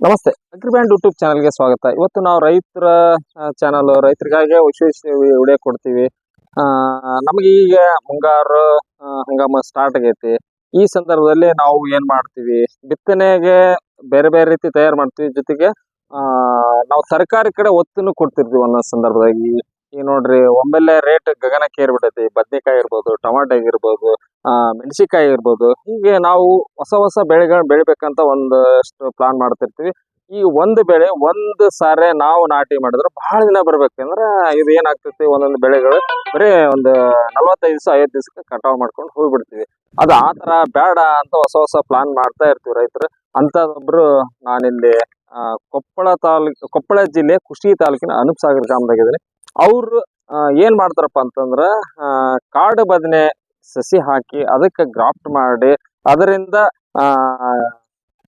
ನಮಸ್ತೆ. ಅಗ್ರಿಬ್ಯಾಂಡ್ ಯೂಟ್ಯೂಬ್ ಚಾನಲ್ಗೆ ಸ್ವಾಗತ. ಇವತ್ತು ನಾವು ರೈತರ ಚಾನಲ್, ರೈತರಿಗಾಗಿ ವಿಶೇಷ ವಿಡಿಯೋ ಕೊಡ್ತೀವಿ. ನಮಗೆ ಈಗ ಮುಂಗಾರು ಹಂಗಾಮ ಸ್ಟಾರ್ಟ್ ಆಗೈತಿ. ಈ ಸಂದರ್ಭದಲ್ಲಿ ನಾವು ಏನ್ ಮಾಡ್ತೀವಿ? ಬಿತ್ತನೆಗೆ ಬೇರೆ ಬೇರೆ ರೀತಿ ತಯಾರು ಮಾಡ್ತೀವಿ. ಜೊತೆಗೆ ನಾವು ತರಕಾರಿ ಕಡೆ ಒತ್ತನ್ನು ಕೊಡ್ತಿರ್ತೀವಿ ಒಂದೊಂದು ಸಂದರ್ಭದಾಗ ಈ ನೋಡ್ರಿ ಒಮ್ಮೆಲೆ ರೇಟ್ ಗಗನಕ್ಕೆ ಏರ್ಬಿಟ್ಟೈತಿ ಬದ್ನೆಕಾಯಿ ಇರ್ಬೋದು ಟೊಮಾಟೊ ಇರ್ಬೋದು ಆ ಮೆಣಸಿಕಾಯಿ ಇರ್ಬೋದು. ಹೀಗೆ ನಾವು ಹೊಸ ಹೊಸ ಬೆಳೆಗಳನ್ನ ಬೆಳಿಬೇಕಂತ ಒಂದಷ್ಟು ಪ್ಲಾನ್ ಮಾಡ್ತಿರ್ತೀವಿ. ಈ ಒಂದು ಬೆಳೆ ಒಂದು ಸಾರೆ ನಾವು ನಾಟಿ ಮಾಡಿದ್ರೆ ಬಹಳ ದಿನ ಬರ್ಬೇಕಂದ್ರೆ ಇದು ಏನಾಗ್ತೈತಿ? ಒಂದೊಂದು ಬೆಳೆಗಳು ಬರೀ ಒಂದು ನಲವತ್ತೈದು ದಿವಸ, ಐವತ್ತು ದಿವಸಕ್ಕೆ ಕಟಾವ್ ಮಾಡ್ಕೊಂಡು ಹೋಗ್ಬಿಡ್ತೀವಿ. ಅದು ಆ ತರ ಬೇಡ ಅಂತ ಹೊಸ ಹೊಸ ಪ್ಲಾನ್ ಮಾಡ್ತಾ ಇರ್ತೀವಿ ರೈತರು. ಅಂತದೊಬ್ರು ನಾನಿಲ್ಲಿ ಕೊಪ್ಪಳ ತಾಲೂಕು, ಕೊಪ್ಪಳ ಜಿಲ್ಲೆ ಕುಷಿ ತಾಲೂಕಿನ ಅನೂಪ್ ಸಾಗರ್ ಗ್ರಾಮದಾಗಿದ್ದೀನಿ. ಅವ್ರು ಏನ್ ಮಾಡ್ತಾರಪ್ಪ ಅಂತಂದ್ರ ಕಾಡು ಬದನೆ ಸಸಿ ಹಾಕಿ ಅದಕ್ಕೆ ಗ್ರಾಫ್ಟ್ ಮಾಡಿ ಅದರಿಂದ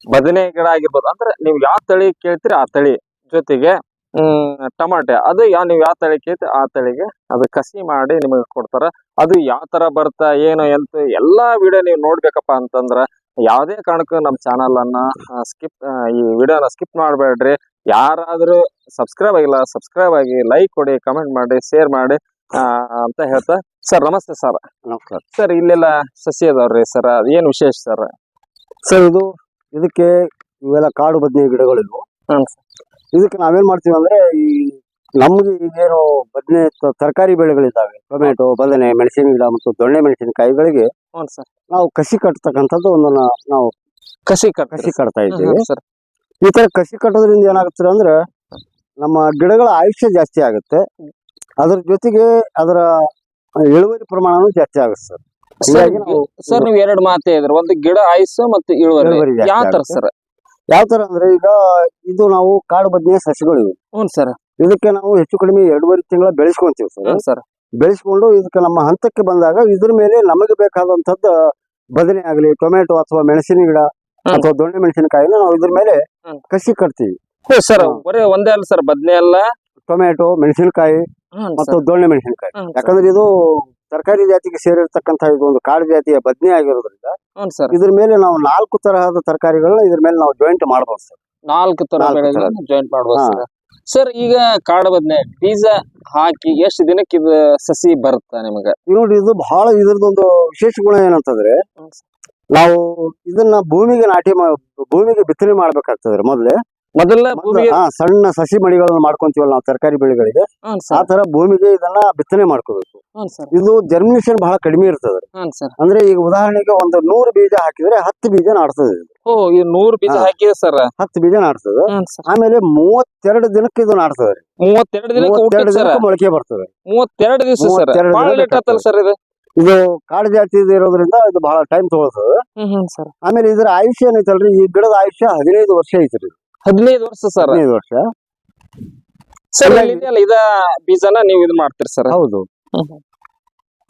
ಬದನೆ ಗಿಡ ಆಗಿರ್ಬೋದು. ಅಂದ್ರೆ ನೀವು ಯಾವ ತಳಿ ಕೇಳ್ತೀರಿ ಆ ತಳಿ ಜೊತೆಗೆ, ಹ್ಮ್, ಟಮಾಟೆ. ಅದು ಯಾವ ನೀವು ಯಾವ ತಳಿ ಕೇಳ್ತೀರಿ ಆ ತಳಿಗೆ ಅದು ಕಸಿ ಮಾಡಿ ನಿಮಗೆ ಕೊಡ್ತಾರ. ಅದು ಯಾವ ತರ ಬರ್ತಾ, ಏನು, ಎಂತ, ಎಲ್ಲಾ ವಿಡಿಯೋ ನೀವು ನೋಡ್ಬೇಕಪ್ಪ ಅಂತಂದ್ರ ಯಾವುದೇ ಕಾರಣಕ್ಕೂ ನಮ್ಮ ಚಾನಲ್ ಅನ್ನ ಸ್ಕಿಪ್ ಈ ವಿಡಿಯೋನ ಸ್ಕಿಪ್ ಮಾಡಬೇಡ್ರಿ. ಯಾರಾದರೂ ಸಬ್ಸ್ಕ್ರೈಬ್ ಆಗಿಲ್ಲ ಸಬ್ಸ್ಕ್ರೈಬ್ ಆಗಿ ಲೈಕ್ ಕೊಡಿ ಕಮೆಂಟ್ ಮಾಡಿ ಶೇರ್ ಮಾಡಿ. ಅಂತ ಹೇಳ್ತಾ ಸರ್ ನಮಸ್ತೆ ಸರ್. ನಮಸ್ಕಾರ. ಸರ್ ಇಲ್ಲೆಲ್ಲ ಸಸಿ ಅದಾವ್ರಿ ಸರ್ ಏನ್ ವಿಶೇಷ ಸರ್? ಸರ್ ಇದು ಇದಕ್ಕೆ ಇವೆಲ್ಲ ಕಾಡು ಬದನೆ ಗಿಡಗಳು ಹ್ಮ್. ಇದಕ್ಕೆ ನಾವೇನ್ ಮಾಡ್ತೀವಿ ಅಂದ್ರೆ ಈ ನಮ್ಗೆ ಈಗೇನು ಬದನೆ ತರಕಾರಿ ಬೆಳೆಗಳಿದ್ದಾವೆ. ಟೊಮೆಟೊ ಬದನೆ ಮೆಣಸಿನ ಗಿಡ ಮತ್ತು ದೊಣ್ಣೆ ಮೆಣಸಿನಕಾಯಿಗಳಿಗೆ ಹ್ಞೂ ಸರ್. ನಾವು ಕಸಿ ಕಟ್ತಕ್ಕಂಥದ್ದು ಒಂದನ್ನ ನಾವು ಕಸಿ ಕಟ್ ಕಸಿ ಕಟ್ತಾ ಇದ್ದೀವಿ. ಸರ್. ಈ ತರ ಕಸಿ ಕಟ್ಟೋದ್ರಿಂದ ಏನಾಗುತ್ತೆ ಅಂದ್ರೆ ನಮ್ಮ ಗಿಡಗಳ ಆಯುಷ್ಯ ಜಾಸ್ತಿ ಆಗುತ್ತೆ. ಅದ್ರ ಜೊತೆಗೆ ಅದರ ಇಳುವರಿ ಪ್ರಮಾಣನೂ ಜಾಸ್ತಿ ಆಗುತ್ತೆ ಸರ್. ಹೀಗಾಗಿ ನಾವು ಸರ್ ನೀವು ಎರಡು ಮಾತೇ ಇದ್ರ. ಒಂದು ಗಿಡ ಆಯುಸ್ ಮತ್ತು ಇಳುವರಿ. ಇಳುವರಿ ಜಾಸ್ತಿ ಯಾವ ತರ. ಸರ್? ಯಾವ ತರ ಅಂದ್ರೆ ಈಗ ಇದು ನಾವು ಕಾಡು ಬದನೆ ಸಸಿಗಳಿವೆ. ಹ್ಞೂ ಸರ್. ಇದಕ್ಕೆ ನಾವು ಹೆಚ್ಚು ಕಡಿಮೆ ಎರಡೂವರೆ ತಿಂಗಳ ಬೆಳೆಸ್ಕೊಂತೀವಿ ಸರ್. ಹ್ಞೂ ಸರ್. ಬೆಳೆಸ್ಕೊಂಡು ಇದಕ್ಕೆ ನಮ್ಮ ಹಂತಕ್ಕೆ ಬಂದಾಗ ಇದ್ರ ಮೇಲೆ ನಮಗೆ ಬೇಕಾದಂತದ್ದು ಬದನೆ ಆಗಲಿ ಟೊಮೆಟೊ ಅಥವಾ ಮೆಣಸಿನ ಗಿಡ ಅಥವಾ ದೊಣ್ಣೆ ಮೆಣಸಿನಕಾಯಿನ ನಾವು ಇದ್ರ ಮೇಲೆ ಹ್ಮ್. ಕಸಿ ಕಟ್ತೀವಿ. ಹ್ಞೂ ಸರ್ ಬರೀ ಒಂದೇ ಅಲ್ಲ ಸರ್ ಬದನೆ ಅಲ್ಲ. ಟೊಮೆಟೊ ಮೆಣಸಿನಕಾಯಿ ಮತ್ತು ದೊಣ್ಣೆ ಮೆಣಸಿನಕಾಯಿ. ಯಾಕಂದ್ರೆ ಇದು ತರಕಾರಿ ಜಾತಿಗೆ ಸೇರಿರ್ತಕ್ಕಂತ ಇದು ಒಂದು ಕಾಡು ಜಾತಿಯ ಬದ್ನೆ ಆಗಿರೋದ್ರಿಂದ ಸರ್. ಇದ್ರ ಮೇಲೆ ನಾವು ನಾಲ್ಕು ತರಹದ ತರಕಾರಿಗಳನ್ನ ಇದ್ರ ಮೇಲೆ ನಾವು ಜಾಯಿಂಟ್ ಮಾಡಬಹುದು ಸರ್. ನಾಲ್ಕು ತರ ಜಾಯಿಂಟ್ ಮಾಡಬಹುದು ಸರ್. ಈಗ ಕಾಡು ಬದ್ನೆ ಬೀಜ ಹಾಕಿ ಎಷ್ಟು ದಿನಕ್ಕೆ ಇದು ಸಸಿ ಬರುತ್ತಾ ನಿಮಗೆ? ನೋಡಿ ಇದು ಬಹಳ ಇದ್ರದೊಂದು ವಿಶೇಷ ಗುಣ ಏನಂತಂದ್ರೆ ನಾವು ಇದನ್ನ ಭೂಮಿಗೆ ನಾಟಿ ಭೂಮಿಗೆ ಬಿತ್ತನೆ ಮಾಡ್ಬೇಕಾಗ್ತದ್ರೆ ಮೊದ್ಲೇ. ಮೊದಲ ಭೂಮಿಗೆ ಹಾ, ಸಣ್ಣ ಸಸಿ ಮಳಿಗಳನ್ನ ಮಾಡ್ಕೊಂತೀವಲ್ಲ ನಾವು ತರಕಾರಿ ಬೆಳೆಗಳಿಗೆ. ಹ್ಞೂ ಆ ಸರ್ ತರ ಭೂಮಿಗೆ ಇದನ್ನ ಬಿತ್ತನೆ ಮಾಡ್ಕೋಬೇಕು. ಹ್ಞೂ ಸರ್. ಇದು ಜರ್ಮಿನೇಷನ್ ಬಹಳ ಕಡಿಮೆ ಇರ್ತದೆ. ಹ್ಞೂ ಸರ್. ಅಂದ್ರೆ ಈಗ ಉದಾಹರಣೆಗೆ ಒಂದು ನೂರು ಬೀಜ ಹಾಕಿದ್ರೆ ಹತ್ತು ಬೀಜ ನಾಡ್ತದೆ ಇದು. ಓ ಇದು ನೂರು ಬೀಜ ಹಾ. ಹಾಕಿದೆ ಸರ್. ಹತ್ತು ಬೀಜ ನಾಡ್ತದೆ. ಹ್ಞೂ ಸರ್. ಆಮೇಲೆ ಮೂವತ್ತೆರಡು ದಿನಕ್ಕೆ ಇದು ನಾಡ್ತದೆ. ರೀ. ಮೂವತ್ತೆರಡು ದಿನಕ್ಕೆ ಮೂವತ್ತೆರಡು ಹುಟ್ಟುತ್ತೆ ಸರ್. ದಿನಕ್ಕೆ ಮೊಳಕೆ ಬರ್ತದೆ. ಮೂವತ್ತೆರಡು ದಿವಸ ಸರ್. ಮೂವತ್ತೆರಡು ಭಾಳ ದಿನ ಲೇಟ್ ಆತಲ್ಲ ಸರ್ ಇದು. ಇದು ಕಾಡು ಜಾತಿ ಇರೋದ್ರಿಂದ ಇದು ಬಹಳ ಟೈಮ್ ತಗೊಳ್ತದೆ. ಹ್ಮ್ ಹ್ಮ್ ಸರ್. ಆಮೇಲೆ ಇದರ ಆಯುಷ್ಯ ಏನೈತಲ್ರಿ? ಈ ಗಿಡದ ಆಯುಷ್ಯ ಹದಿನೈದು ವರ್ಷ ಐತ್ರಿ. ಹದಿನೈದು ವರ್ಷ ಸರ್ ಹದಿನೈದು ವರ್ಷ. ಸರ್ ಇದೆಯಲ್ಲ ಇದ ಬೀಜನ ನೀವು ಇದು ಮಾಡ್ತೀರಿ ಸರ್ ಹೌದು.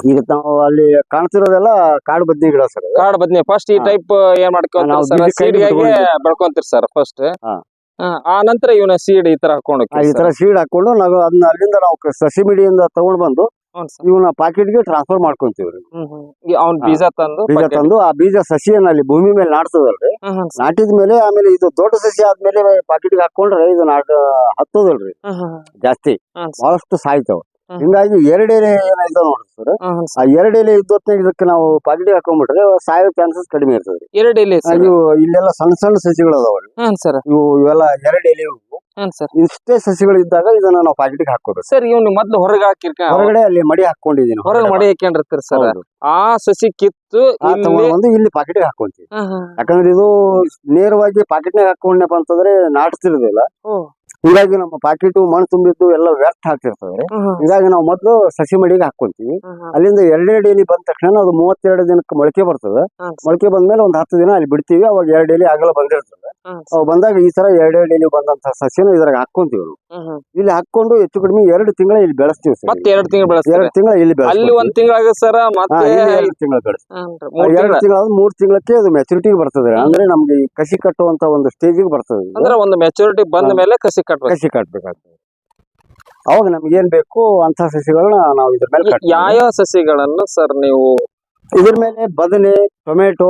ಈಗ ನಾವು ಅಲ್ಲಿ ಕಾಣ್ತಿರೋದೆಲ್ಲ ಕಾಡು ಬದ್ನಿ ಗಿಡ ಸರ್ ಕಾಡು ಬದ್ನಿ. ಫಸ್ಟ್ ಈ ಟೈಪ್ ಏನ್ ಮಾಡ್ಕೊಂತೀರಿ. ಬೆಳ್ಕೊಂತೀರಿ ಸರ್ ಫಸ್ಟ್. ಆ ನಂತರ ಇವನ ಸೀಡ್ ಈ ತರ ಹಾಕೊಂಡು ಈ ತರ ಸೀಡ್ ಹಾಕೊಂಡು ನಾವು ಅದನ್ನ ಅಲ್ಲಿಂದ ನಾವು ಸಸಿ ಮಿಡಿಯಿಂದ ತಗೊಂಡ್ ಬಂದು ಇವನ್ನ ಪಾಕೆಟ್ಗೆ ಟ್ರಾನ್ಸ್ಫರ್ ಮಾಡ್ಕೊಂತೀವ್ರಿ ಅವ್ನ ಬೀಜ ತಂದು ಬೀಜ ತಂದು ಆ ಬೀಜ ಸಸಿಯನ್ನ ಅಲ್ಲಿ ಭೂಮಿ ಮೇಲೆ ನಾಡ್ತದಲ್ರಿ ನಾಟಿದ ಮೇಲೆ ಆಮೇಲೆ ಇದು ದೊಡ್ಡ ಸಸಿ ಆದ್ಮೇಲೆ ಪಾಕೆಟ್ಗೆ ಹಾಕೊಂಡ್ರೆ ಇದು ನಾಟ ಹತ್ತೋದಲ್ರಿ. ಜಾಸ್ತಿ. ಬಹಳಷ್ಟು ಸಾಯ್ತಾವ. ಹಿಂಗಾಗಿ ಎರಡು ಎಲೆ ಏನಾಯ್ತಾವ ನೋಡ್ರಿ ಸರ್. ಆ ಎರಡು ಎಲೆ ಇದ್ದೊತ್ತಿನಾಗ ಇದಕ್ಕೆ ನಾವು ಪಾಕೆಟ್ ಹಾಕೊಂಡ್ಬಿಟ್ರೆ ಸಾಯೋ ಚಾನ್ಸಸ್ ಕಡಿಮೆ ಇರ್ತದೆ ಎರಡೆಲೆ ಇವು ಇಲ್ಲೆಲ್ಲ ಸಣ್ಣ ಸಣ್ಣ ಸಸಿಗಳು ಸರ್. ಇವು ಇವೆಲ್ಲ ಎರಡು ಎಲೆ ಇವು. ಹ್ಮ್ ಸರ್. ಇಷ್ಟೇ ಸಸಿಗಳು ಇದ್ದಾಗ ಇದನ್ನ ನಾವು ಪಾಕೆಟ್ಗೆ ಹಾಕೋಬೇಕು ಸರ್ ಇವ್ನು ಮೊದ್ಲು ಹೊರಗೆ ಹಾಕಿರ್ಕ ಹೊರಗಡೆ ಅಲ್ಲಿ ಮಡಿ ಹಾಕೊಂಡಿದೀನಿ ಹೊರಗೆ ಮಡಿ ಹಾಕೊಂಡಿರ್ತೀರಿ ಸರ್. ಹೌದು. ಆ ಸಸಿ ಕಿತ್ತು ಆ ಇಲ್ಲಿ ತಗೊಂಡ್ ಬಂದು ಇಲ್ಲಿ ಪಾಕೆಟ್ಗೆ ಹಾಕೊಂತೀವಿ. ಯಾಕಂದ್ರೆ ಇದು ನೇರವಾಗಿ ಪಾಕೆಟ್ನಾಗ ಹಾಕೊಂಡ್ನಪ್ಪ ಅಂತಂದ್ರೆ ನಾಟ್ತಿರೋದಿಲ್ಲ. ಓ. ಹೀಗಾಗಿ ನಮ್ಮ ಪಾಕೆಟ್ ಮಣ್ಣು ತುಂಬಿದ್ದು ಎಲ್ಲ ವ್ಯರ್ಥ ಆಗ್ತಿರ್ತದೆ. ಹೀಗಾಗಿ ನಾವು ಮೊದಲು ಸಸಿ ಮಡಿಗೆ ಹಾಕೊಂತೀವಿ. ಅಲ್ಲಿಂದ ಎರಡೆರಡು ಎಲಿ ಬಂದ ತಕ್ಷಣ ಅದು ಮೂವತ್ತೆರಡು ದಿನಕ್ಕೆ ಮೊಳಕೆ ಬರ್ತದೆ. ಬಂದ ಮೊಳಕೆ ಬಂದ್ಮೇಲೆ ಒಂದು ಹತ್ತು ದಿನ ಅಲ್ಲಿ ಬಿಡ್ತೀವಿ. ಅವಾಗ ಎರಡು ಎಲಿ ಆಗಲ್ಲ ಬಂದಿರ್ತದೆ. ಸರ್ ಅವು ಬಂದಾಗ ಈ ತರ ಎರಡೆರಡು ಎಲಿ ಬಂದಂತ ಸಸಿನ ಇದ್ರಾಗ ಹಾಕೊಂತೀವಿ ನಾವು. ಇಲ್ಲಿ ಹಾಕೊಂಡು ಹೆಚ್ಚು ಕಡಿಮೆ ಎರಡು ತಿಂಗಳ ಇಲ್ಲಿ ಬೆಳೆಸ್ತೀವಿ ಸರ್ ಮತ್ತೆ ಎರಡ್ ತಿಂಗಳು ಬೆಳೆಸ್ತಾರೆ? ಎರಡು ತಿಂಗಳ ಇಲ್ಲಿ ಅಲ್ಲಿ ಒಂದ್ ತಿಂಗಳಾಗ ಸರ್ ಹಾ, ಮತ್ತೆ ಇಲ್ಲಿ ಎರಡು ತಿಂಗಳ ಬೆಳೆಸ್ತೀವಿ. ಹ್ಞೂನ್ರಿ, ಮೂರ್ ಎರಡು ತಿಂಗಳ. ತಿಂಗಳ ಮೂರ್ ತಿಂಗಳಕ್ಕೆ ಅದು ಮೆಚುರಿಟಿಗೆ ಬರ್ತದೆ. ಅಂದ್ರೆ ನಮ್ಗೆ ಈ ಕಸಿ ಕಟ್ಟುವಂತ ಒಂದು ಸ್ಟೇಜಿಗೆ ಬರ್ತದೆ ಇದು. ಅಂದ್ರೆ ಒಂದು ಮೆಚುರಿಟಿ ಬಂದ ಮೇಲೆ ಕಸಿ ಕಟ್ಟ ಕಸಿ ಕಟ್ಬೇಕಾಗ್ತದೆ. ಅವಾಗ ನಮ್ಗೆ ಏನ್ ಬೇಕು ಅಂತ ಸಸಿಗಳನ್ನ ನಾವು ಇದ್ರ ಮೇಲೆ ಕಟ್ತೀವಿ. ಯಾವ ಸಸಿಗಳನ್ನು ಸರ್ ನೀವು ಇದ್ರ ಮೇಲೆ ಬದನೆ ಟೊಮೆಟೊ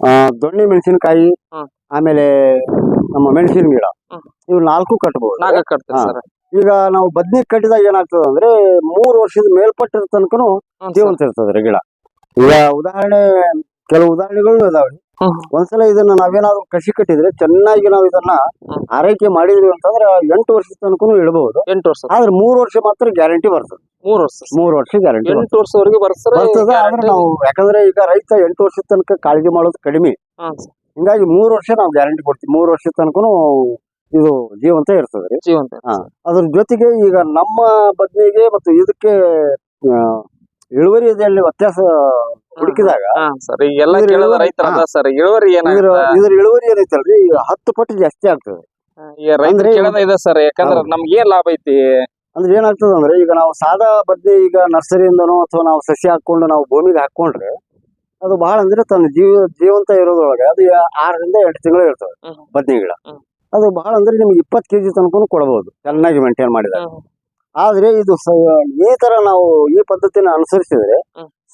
ಆ, ದೊಣ್ಣೆ ಮೆಣಸಿನಕಾಯಿ ಹ್ಮ್. ಆಮೇಲೆ ನಮ್ಮ ಮೆಣಸಿನ ಗಿಡ. ಇವು ನಾಲ್ಕು ಕಟ್ಬಹುದು ನಾಲ್ಕ ಕಟ್ತ. ಸರ್. ಈಗ ನಾವು ಬದ್ನಿ ಕಟ್ಟಿದಾಗ ಏನಾಗ್ತದೆ ಅಂದ್ರೆ ಮೂರು ವರ್ಷದ ಮೇಲ್ಪಟ್ಟಿರ ತನಕನು ಜೀವಂತ ಇರ್ತದ್ರಿ ಗಿಡ. ಈಗ ಉದಾಹರಣೆ ಕೆಲವು ಉದಾಹರಣೆಗಳು ಇದಾವೆ. ಒಂದ್ಸಲ ಇದನ್ನ ನಾವೇನಾದ್ರು ಕಸಿ ಕಟ್ಟಿದ್ರೆ ಚೆನ್ನಾಗಿ ನಾವು ಇದನ್ನ ಆರೈಕೆ ಮಾಡಿದ್ವಿ ಅಂತಂದ್ರೆ ಎಂಟು ವರ್ಷದ ತನಕನು ಇಡಬಹುದು ಎಂಟು ವರ್ಷ ಆದ್ರೆ ಮೂರು ವರ್ಷ ಮಾತ್ರ ಗ್ಯಾರಂಟಿ ಬರ್ತದೆ. ಮೂರು ವರ್ಷ. ಮೂರು ವರ್ಷ ಗ್ಯಾರಂಟಿ ಎಂಟು ವರ್ಷವರೆಗೆ ಬರ್ತದೆ ಆದ್ರೆ ನಾವು ಯಾಕಂದ್ರೆ ಈಗ ರೈತ ಎಂಟು ವರ್ಷದ ತನಕ ಕಾಳಜಿ ಮಾಡೋದು ಕಡಿಮೆ. ಹಿಂಗಾಗಿ ಮೂರು ವರ್ಷ ನಾವು ಗ್ಯಾರಂಟಿ ಕೊಡ್ತೀವಿ. ಮೂರು ವರ್ಷದ ತನಕನು ಇದು ಜೀವಂತ ಇರ್ತದೆ ರೀ. ಜೀವಂತ ಹಾ. ಅದ್ರ ಜೊತೆಗೆ ಈಗ ನಮ್ಮ ಬದ್ನಿಗೆ ಮತ್ತು ಇದಕ್ಕೆ ಆ, ಇಳುವರಿಯಲ್ಲಿ ವ್ಯತ್ಯಾಸ ಹುಡುಕಿದಾಗ ಸರ್ ಈಗ ಎಲ್ಲ ಇದ್ರ ಕೇಳೋದು ಇಳುವರಿ- ರೈತರ ಅದ ಸರ್ ಇಳುವರಿ ಇದ್ರ ಏನಾಗುತ್ತೆ ಇದ್ರ ಇಳುವರಿ ಏನೈತಲ್ರಿ? ಈಗ ಹತ್ತು ಪಟ್ಟು ಜಾಸ್ತಿ ಆಗ್ತದೆ. ಈಗ ರೈತರ ಅಂದ್ರೆ ಕೇಳೋದ ಇದೆ ಸರ್ ಯಾಕಂದ್ರೆ ಹೌದು. ನಮ್ಗೆ ಏನ್ ಲಾಭ ಐತಿ? ಅಂದ್ರೆ ಏನಾಗ್ತದೆ ಅಂದ್ರೆ ಈಗ ನಾವು ಸಾದಾ ಬದ್ನಿ ಈಗ ನರ್ಸರಿಯಿಂದನೋ ಅಥವಾ ನಾವು ಸಸಿ ಹಾಕೊಂಡು ನಾವು ಭೂಮಿಗೆ ಹಾಕೊಂಡ್ರೆ ಅದು ಬಹಳ ಅಂದ್ರೆ ತನ್ನ ಜೀವ ಜೀವಂತ ಇರೋದ್ರೊಳಗೆ ಅದು ಆರರಿಂದ ಎಂಟು ತಿಂಗಳು ಇರ್ತದೆ ಬದ್ನೆ ಗಿಡ. ಅದು ಬಹಳ ಅಂದ್ರೆ ನಿಮ್ಗೆ ಇಪ್ಪತ್ತು ಕೆಜಿ ತನಕನು ಕೊಡಬಹುದು ಚೆನ್ನಾಗಿ ಮೇಂಟೈನ್ ಮಾಡಿದಾಗ. ಆದ್ರೆ ಇದು ಈ ತರ ನಾವು ಈ ಪದ್ಧತಿನ ಅನುಸರಿಸಿದ್ರೆ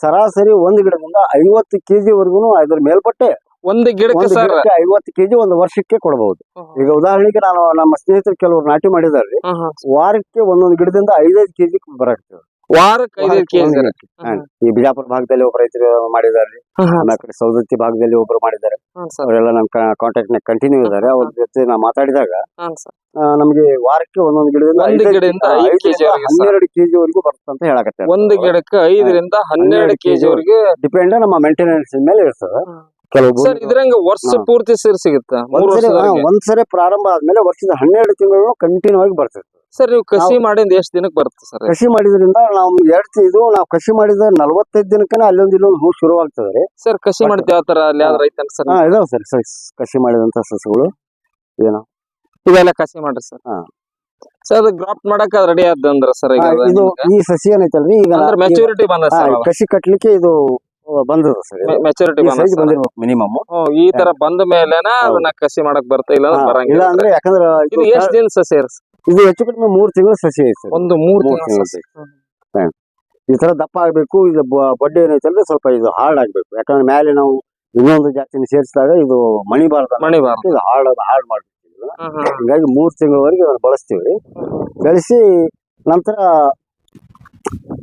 ಸರಾಸರಿ ಒಂದು ಗಿಡದಿಂದ ಐವತ್ತು ಕೆಜಿ ವರ್ಗುನು ಅದ್ರ ಮೇಲ್ಪಟ್ಟೆ ಒಂದ್ ಗಿಡಕ್ಕೆ ಐವತ್ತು ಕೆಜಿ ಒಂದು ವರ್ಷಕ್ಕೆ ಕೊಡಬಹುದು ಈಗ ಉದಾಹರಣೆಗೆ ನಾನು ನಮ್ಮ ಸ್ನೇಹಿತರು ಕೆಲವರು ನಾಟಿ ಮಾಡಿದಾರೆ ವಾರಕ್ಕೆ ಒಂದೊಂದು ಗಿಡದಿಂದ ಐದೈದು ಕೆಜಿ ಬರಾಕ್ತದೆ ವಾರಕ್ಕೆ ಐದೈದು. ಈ ಬಿಜಾಪುರ ಭಾಗದಲ್ಲಿ ಒಬ್ಬ ರೈತರು ಮಾಡಿದ್ದಾರೆ. ಕಡೆ ಸೌದತ್ತಿ ಭಾಗದಲ್ಲಿ ಒಬ್ರು ಮಾಡಿದ್ದಾರೆ. ಅವರೆಲ್ಲ ನಮ್ ಕಾಂಟ್ಯಾಕ್ಟ್ನ ಕಂಟಿನ್ಯೂ ಇದ್ದಾರೆ. ಅವ್ರ ಜೊತೆ ನಾವು ಮಾತಾಡಿದಾಗ ನಮ್ಗೆ ವಾರಕ್ಕೆ ಒಂದೊಂದು ಗಿಡದಿಂದ. ಹನ್ನೆರಡು ಕೆಜಿ ವರೆಗೂ ಬರುತ್ತೆ ಅಂತ ಹೇಳಕತ್ತಾರೆ ಒಂದು ಗಿಡಕ್ಕೆ ಐದರಿಂದ ಹನ್ನೆರಡು ಕೆಜಿ ವರೆಗೆ ಡಿಪೆಂಡ್ ನಮ್ಮ ಮೇಂಟೆನೆನ್ಸ್ ಮೇಲೆ ಇರ್ತದೆ. ಸರ್ ಇದ್ರಂಗ ವರ್ಷ ಪೂರ್ತಿ ಸೇರ್ ಸಿಗುತ್ತಾ? ಒಂದ್ಸರಿ ಪ್ರಾರಂಭ ಆದ್ಮೇಲೆ ವರ್ಷದ ಹನ್ನೆರಡು ತಿಂಗಳು ಕಂಟಿನ್ಯೂ ಆಗಿ ಬರ್ತದೆ. ಸರ್ ನೀವು ಕಸಿ ಮಾಡಿದ ಎಷ್ಟು ದಿನಕ್ಕೆ ಬರುತ್ತೆ ಸರ್? ಕಸಿ ಮಾಡಿದ್ರಿಂದ ನಾವು ಎರಡು ಇದು ನಾವು ಕಸಿ ಮಾಡಿದ ನಲವತ್ತೈದು ದಿನಕ್ಕೆ ಅಲ್ಲೊಂದು ಇಲ್ಲೊಂದು ಹೂ ಶುರು ಆಗ್ತದೆ ರೀ. ಸರ್ ಕಸಿ ಮಾಡಿದ ಯಾವ ತರ ಅಲ್ಲಿ ಯಾವ್ದು ರೈತ ಸರ್? ಹಾ ಇದಾವೆ ಸರ್ ಸಸ್ ಕಸಿ ಮಾಡಿದಂತ ಸಸ್ಯಗಳು ಏನೋ ಇದೆಲ್ಲ ಕಸಿ ಮಾಡ್ರಿ ಸರ್. ಹಾ. ಸರ್ ಅದು ಗ್ರಾಫ್ಟ್ ಮಾಡಕ್ ರೆಡಿ ಆದಂದ್ರ ಸರ್ ಇದು ಈ ಸಸಿ ಏನೈತಲ್ರಿ? ಈಗ ಈಗ- ಮೆಚುರಿಟಿ ಬಂದ ಸರ್ ಕಸಿ ಕಟ್ಲಿಕ್ಕೆ ಇದು ಬಂದದ ಸರ್. Maturity size. ಬಂದಿರ್ಬೇಕು ಮಿನಿಮಮ್ ಈ ತರ ಬಂದ ಮೇಲೆನ ಅದನ್ನ ಕಸಿ ಮಾಡಕ್ ಬರ್ತಾ ಇಲ್ಲ ಬರಂಗಿಲ್ಲ ಅಂದ್ರೆ ಯಾಕಂದ್ರೆ ಇದು ಎಷ್ಟ್ ದಿನ ಸಸಿ ಇದು ಹೆಚ್ಚು ಕಡಿಮೆ ಮೂರ್ ತಿಂಗಳು ಸಸಿ ಐತೆ ಒಂದು ಮೂರ್ ತಿಂಗಳು ಸಸಿ. ಈ ತರ ದಪ್ಪ ಆಗ್ಬೇಕು ಇದು ಬಡ್ಡಿ ಏನೈತಲ್ರಿ ಸ್ವಲ್ಪ ಇದು ಹಾರ್ಡ್ ಆಗ್ಬೇಕು. ಯಾಕಂದ್ರೆ ಮೇಲೆ ನಾವು ಇನ್ನೊಂದು ಜಾತಿನ ಸೇರಿಸಿದಾಗ ಇದು ಮಣಿಬಾರ್ದ ಮಣಿಬಾರ್ದು. ಇದು ಹಾರ್ಡ್ ಹಾರ್ಡ್ ಮಾಡ್ಬೇಕು. ಹಿಂಗಾಗಿ ಮೂರ್ ತಿಂಗಳವರೆಗೆ ಅದನ್ನ ಬಳಸ್ತೀವಿ. ಬೆಳೆಸಿ ನಂತರ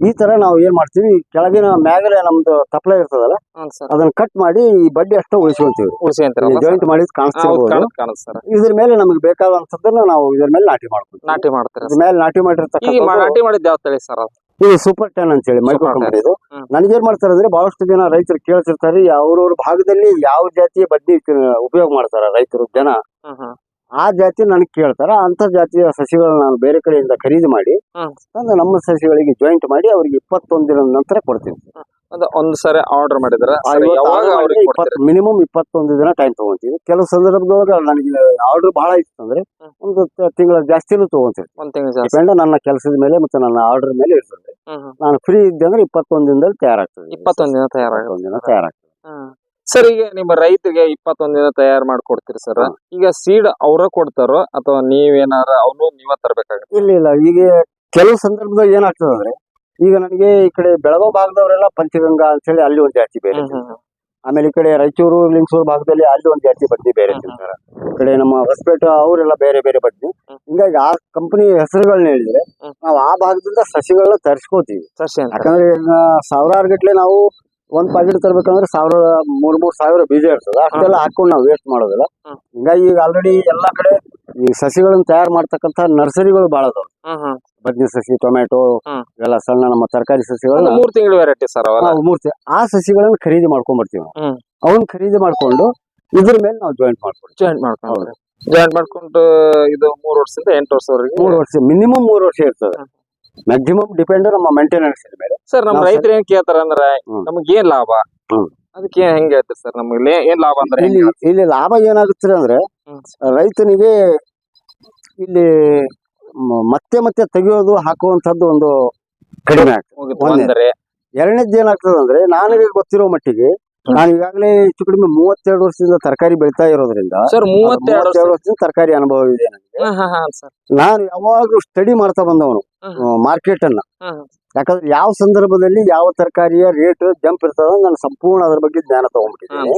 ಈ ತರ ನಾವು ಏನ್ ಮಾಡ್ತೀವಿ ಕೆಳಗಿನ ಮ್ಯಾಗಲೆ ನಮ್ದು ತಪ್ಪಲ ಇರ್ತದಲ್ಲ ಅದನ್ನ ಕಟ್ ಮಾಡಿ ಈ ಬಡ್ಡಿ ಅಷ್ಟೋ ಉಳಿಸ್ಕೊಂತೀವಿ. ಉಳಿಸಿ ಅಂತೀರಲ್ಲ sir? ಜಾಯಿಂಟ್ ಮಾಡಿದ್ ಕಾಣಿಸ್ತೀವಿ ಇದ್ರ ಮೇಲೆ ನಮ್ಗೆ ಬೇಕಾದಂತದನ್ನ ನಾವು ಇದ್ರ ಮೇಲೆ ನಾಟಿ ಮಾಡ್ತೀವಿ ನಾಟಿ ಮಾಡ್ತಾರೆ ಮೇಲೆ ನಾಟಿ ಮಾಡಿರ್ತಕ್ಕಂಥ ನಾಟಿ ಮಾಡಿದ್ ಯಾವ ತಳಿ ಸರ್ ಇದು ಸೂಪರ್ ಟೆನ್ ಅಂತ ಹೇಳಿ ಮೈಕ್ರೋ Super 10. ಕಂಪನಿ ಇದು. ನನಗೇನ್ ಮಾಡ್ತಾರೆ ಅಂದ್ರೆ ಬಹಳಷ್ಟು ಜನ ರೈತರು ಕೇಳ್ತಿರ್ತಾರೆ ಅವ್ರವ್ರ ಭಾಗದಲ್ಲಿ ಯಾವ ಜಾತಿಯ ಬಡ್ಡಿ ಉಪಯೋಗ ಮಾಡ್ತಾರ ರೈತರು ಜನ. ಆ ಜಾತಿ ನನಗೆ ಕೇಳ್ತಾರ ಅಂತ ಜಾತಿಯ ಸಸಿಗಳನ್ನ ನಾನು ಬೇರೆ ಕಡೆಯಿಂದ ಖರೀದಿ ಮಾಡಿ ಅಂದ್ರೆ ತಂದು ನಮ್ಮ ಸಸಿಗಳಿಗೆ ಜಾಯಿಂಟ್ ಮಾಡಿ ಅವ್ರಿಗೆ ಇಪ್ಪತ್ತೊಂದು ದಿನದ ನಂತರ ಕೊಡ್ತೀನಿ. ಒಂದ್ ಸರಿ ಆರ್ಡರ್ ಮಾಡಿದ್ರ ಮಿನಿಮಮ್ ಇಪ್ಪತ್ತೊಂದು ದಿನ ಟೈಮ್ ತಗೊಂತೀವಿ ಕೆಲವು ಸಂದರ್ಭದೊಳಗ ನನಗೆ ಆರ್ಡರ್ ಬಹಳ ಇತ್ತು ಅಂದ್ರೆ ಒಂದು ತಿಂಗಳ ಜಾಸ್ತಿನೂ ತಗೊಂತೀವಿ ಡಿಪೆಂಡ್ ನನ್ನ ಕೆಲಸದ ಮೇಲೆ ಮತ್ತೆ ನನ್ನ ಆರ್ಡರ್ ಮೇಲೆ ಇರ್ತದೆ. ನಾನು ಫ್ರೀ ಇದ್ದೆ ಅಂದ್ರೆ ಇಪ್ಪತ್ತೊಂದು ದಿನದಲ್ಲಿ ತಯಾರಾಗ್ತದೆ. ಇಪ್ಪತ್ತೊಂದು ದಿನ ತಯಾರಾಗ್ತದೆ ದಿನ ತಯಾರಾಗ್ತದೆ. ಸರ್ ಈಗ ನಿಮ್ಮ ರೈತರಿಗೆ ಇಪ್ಪತ್ತೊಂದ್ ದಿನ ತಯಾರು ಮಾಡ್ಕೊಡ್ತೀರಿ ಸರ್. ಈಗ ಸೀಡ್ ಅವರ ಕೊಡ್ತಾರೋ ಅಥವಾ ನೀವೇನಾರ ಅವನು ನೀವ ತರಬೇಕಾಗ ಇಲ್ಲ ಇಲ್ಲ. ಈಗ ಕೆಲವು ಸಂದರ್ಭದಾಗ ಏನಾಗ್ತದಂದ್ರೆ ಈಗ ನನಗೆ ಈ ಕಡೆ ಬೆಳಗಾವ್ ಭಾಗದವರೆಲ್ಲ ಪಂಚಗಂಗಾ ಅಂತ ಹೇಳಿ ಅಲ್ಲಿ ಒಂದು ಜಾತಿ ಬೇರೆ ತಿಂತಾರೆ. ಆಮೇಲೆ ಈ ಕಡೆ ರಾಯಚೂರು ಲಿಂಗಸೂರು ಭಾಗದಲ್ಲಿ ಅಲ್ಲಿ ಒಂದು ಜಾತಿ ಬಡ್ಡಿ ಬೇರೆ ಸರ್. ತಿಂತಾರೆ ಈ ಕಡೆ ನಮ್ಮ ಹೊಸಪೇಟೆ ಅವರೆಲ್ಲ ಬೇರೆ ಬೇರೆ ಬಡ್ಡಿ. ಹಿಂಗಾಗಿ ಆ ಕಂಪನಿ ಹೆಸರುಗಳನ್ನ ಹೇಳಿದ್ರೆ ನಾವು ಆ ಭಾಗದಿಂದ ಸಸಿಗಳನ್ನ ತರಿಸ್ಕೋತೀವಿ. ಸಸಿ ಅಂತ ಯಾಕಂದ್ರೆ ಈಗ ಸಾವಿರಾರು ಗಟ್ಲೆ ನಾವು ಒಂದ್ ಪ್ಯಾಕೆಟ್ ತರ್ಬೇಕಂದ್ರೆ ಸಾವಿರ ಮೂರ್ ಮೂರ್ ಸಾವಿರ ಬೀಜ ಇರ್ತದ ಅಷ್ಟೆಲ್ಲ ಹಾಕೊಂಡು ನಾವು ವೇಸ್ಟ್ ಮಾಡೋದಿಲ್ಲ. ಹಿಂಗಾಗಿ ಈಗ ಆಲ್ರೆಡಿ ಎಲ್ಲಾ ಕಡೆ ಈ ಸಸಿಗಳನ್ನ ತಯಾರು ಮಾಡ್ತಕ್ಕಂತ ನರ್ಸರಿಗಳು ಬಹಳ ಅದಾವ. ಬದ್ನಿ ಸಸಿ ಟೊಮೆಟೊ ಎಲ್ಲ ಇವೆಲ್ಲ ಸಣ್ಣ ನಮ್ಮ ತರಕಾರಿ ಸಸಿಗಳು ಮೂರ್ ತಿಂಗಳು ವೆರೈಟಿ ಸರ್ ಮೂರ್ ಆ ಸಸಿಗಳನ್ನ ಖರೀದಿ ಮಾಡ್ಕೊಂಡ್ ಬರ್ತೀವಿ ನಾವು. ಅವನ್ ಖರೀದಿ ಮಾಡ್ಕೊಂಡು ಇದ್ರ ಮೇಲೆ ನಾವು ಜಾಯಿಂಟ್ ಮಾಡ್ಕೊಂಡು ಜಾಯಿಂಟ್ ಮಾಡ್ಕೊಂಡು ಜಾಯಿಂಟ್ ಮಾಡ್ಕೊಂಡು ಇದು ಮೂರ್ ವರ್ಷದಿಂದ ಎಂಟು ವರ್ಷವರೆಗೆ. ಮೂರ್ ವರ್ಷ ಮಿನಿಮಮ್ ಮೂರ್ ವರ್ಷ ಇರ್ತದೆ. ಮ್ಯಾಕ್ಸಿಮಮ್ ಡಿಪೆಂಡ್ ನಮ್ಮ ಮೇಂಟೆನೆನ್ಸ್ ಮೇಲೆ ಸರ್. ನಮ್ಮ ರೈತರು ಏನ್ ಕೇಳ್ತಾರ ಅಂದ್ರೆ ನಮ್ಗೆ ಏನ್ ಲಾಭ? ಹ್ಮ್. ಅದಕ್ಕೆ ಹೆಂಗ್ ಹೇಳ್ತೀರಿ ಸರ್ ನಮಗೆ ಏನ್ ಲಾಭ ಅಂದ್ರೆ ಹೆಂಗ್ ಇಲ್ಲಿ ಇಲ್ಲಿ ಲಾಭ ಏನಾಗುತ್ತೆ ಅಂದ್ರೆ ಹ್ಮ್. ರೈತನಿಗೆ ಇಲ್ಲಿ ಮ- ಮತ್ತೆ ಮತ್ತೆ ತೆಗೆಯೋದು ಹಾಕುವಂತದ್ದು ಒಂದು ಕಡಿಮೆ ಆಗ್ತದೆ. ಮುಗಿತು ಒಂದೇ. ಅಂದ್ರೆ ಎರಡನೇದ್ದು ಏನಾಗ್ತದೆ ಅಂದ್ರೆ ನನಗೆ ಗೊತ್ತಿರೋ ಮಟ್ಟಿಗೆ ಹ್ಮ್. ನಾನು ಈಗಾಗಲೇ ಹೆಚ್ಚು ಕಡಿಮೆ ಮೂವತ್ತೆರಡು ವರ್ಷದಿಂದ ತರಕಾರಿ ಬೆಳಿತಾ ಇರೋದ್ರಿಂದ ಸರ್ ಮೂವತ್ತೆರಡು ಮೂವತ್ತೆರಡು ವರ್ಷದಿಂದ ತರಕಾರಿ ಅನುಭವ ಇದೆ ನನಗೆ. ನಾನು ಯಾವಾಗ್ಲೂ ಸ್ಟಡಿ ಮಾಡ್ತಾ ಬಂದವನು ಮಾರ್ಕೆಟ್ ಅನ್ನ. ಯಾಕಂದ್ರೆ ಯಾವ ಸಂದರ್ಭದಲ್ಲಿ ಯಾವ ತರಕಾರಿಯ ರೇಟ್ ಜಂಪ್ ಇರ್ತದ ನಾನು ಸಂಪೂರ್ಣ ಅದ್ರ ಬಗ್ಗೆ ಜ್ಞಾನ ತಗೊಂಡ್ಬಿಟ್ಟಿದ್ದೀನಿ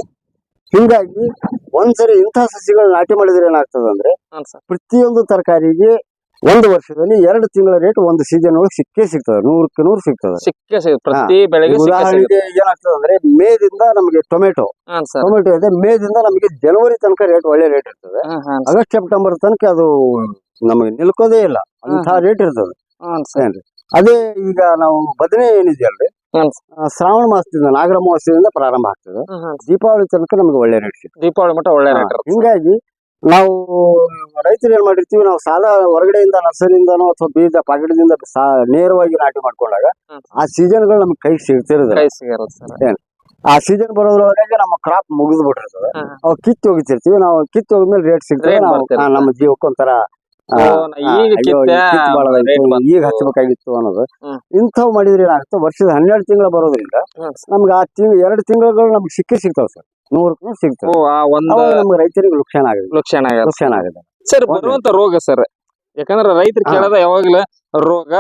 ಹಿಂಗಾಗಿ ಒಂದ್ಸರಿ ಇಂತಹ ಸಸಿಗಳು ನಾಟಿ ಮಾಡಿದ್ರೆ ಏನಾಗ್ತದೆ ಅಂದ್ರೆ ಪ್ರತಿಯೊಂದು ತರಕಾರಿಗೆ ಒಂದು ವರ್ಷದಲ್ಲಿ ಎರಡು ತಿಂಗಳ ರೇಟ್ ಒಂದು ಸೀಸನ್ ಒಳಗೆ ಸಿಕ್ಕೇ ಸಿಗ್ತದೆ. ನೂರಕ್ಕೆ ನೂರು ಸಿಗ್ತದೆ. ಸಿಕ್ಕ ಸಿಗುತ್ತೆ. ಪ್ರತಿ ಬೆಳೆಗೆ ಉದಾಹರಣೆಗೆ ಏನಾಗ್ತದೆ ಅಂದ್ರೆ ಮೇದಿಂದ ನಮಗೆ ಟೊಮೆಟೊ ಟೊಮೆಟೊ ಇದೆ. ಮೇದಿಂದ ನಮಗೆ ಜನವರಿ ತನಕ ರೇಟ್ ಒಳ್ಳೆ ರೇಟ್ ಇರ್ತದೆ. ಆಗಸ್ಟ್ ಸೆಪ್ಟೆಂಬರ್ ತನಕ ಅದು ನಮಗೆ ನಿಲ್ಕೋದೇ ಇಲ್ಲ. ಅಂತ ರೇಟ್ ಇರ್ತದೆ. ಅದೇ ಈಗ ನಾವು ಬದನೆ ಏನಿದೆಯಲ್ರಿ. ಶ್ರಾವಣ ಮಾಸದಿಂದ ನಾಗರ ಮಾಸದಿಂದ ಪ್ರಾರಂಭ ಆಗ್ತದೆ. ದೀಪಾವಳಿ ತನಕ ನಮಗೆ ಒಳ್ಳೆ ರೇಟ್ ಸಿಗ್ತದೆ. ದೀಪಾವಳಿ ಮಟ್ಟ ಒಳ್ಳೆ ರೇಟ್ ಹಿಂಗಾಗಿ ನಾವು ರೈತರು ಏನ್ ಮಾಡಿರ್ತೀವಿ ನಾವು ಸಾಲ ಹೊರಗಡೆಯಿಂದ ನರ್ಸರಿಯಿಂದನೋ ಅಥವಾ ಬೀಜ ಪಾಕೆಟ್ದಿಂದ ನೇರವಾಗಿ ನಾಟಿ ಮಾಡ್ಕೊಂಡಾಗ. ಆ ಸೀಸನ್ಗಳು ನಮ್ಗೆ ಕೈ ಸಿಗ್ತಿರೋದಿಲ್ಲ ಸರ್. ಆ ಸೀಸನ್ ಬರೋದ್ರೊಳಗೆ ನಮ್ಮ ಕ್ರಾಪ್ ಮುಗಿದು ಬಿಟ್ಟಿರ್ತದೆ. ಅವ್ ಕಿತ್ತು ಹೋಗಿತಿರ್ತೀವಿ. ನಾವು ಕಿತ್ತು ಹೋಗಿದ್ಮೇಲೆ ರೇಟ್ ಸಿಗ್ತದೆ. ನಾವು ನಮ್ಮ ಜೀವಕ್ಕೆ ಒಂಥರ ಆ, ಓ, ನಾ ಆ, ಈಗ ಹಚ್ಚಬೇಕಾಗಿತ್ತು ಅನ್ನೋದು. ಇಂಥವ್ ಮಾಡಿದ್ರೆ ಏನಾಗುತ್ತೆ? ವರ್ಷದ ಹನ್ನೆರಡು ತಿಂಗಳು ಬರೋದ್ರಿಂದ ನಮ್ಗೆ ಆ ತಿಂಗಳು ಎರಡು ತಿಂಗಳು ನಮ್ಗೆ ಸಿಕ್ಕೇ ಸಿಗ್ತಾವ ಸರ್. ನೂರಕ್ಕೂ ಸಿಗ್ತದೆ. ಓ ಆ ಒಂದು ಅವಾಗ ನಮ್ಗೆ ರೈತರಿಗೆ ಲುಕ್ಷಾನ ಆಗಿದೆ ಲಕ್ಷಣ ಆಗುತ್ತೆ. ಲುಕ್ಷಾನ ಆಗಿದೆ ಸರ್. ಬರುವಂತ ರೋಗ ಸರ್ ಯಾಕಂದ್ರೆ ರೈತರು ಹಾ. ಕೇಳೋದ ಯಾವಾಗ್ಲೂ ರೋಗ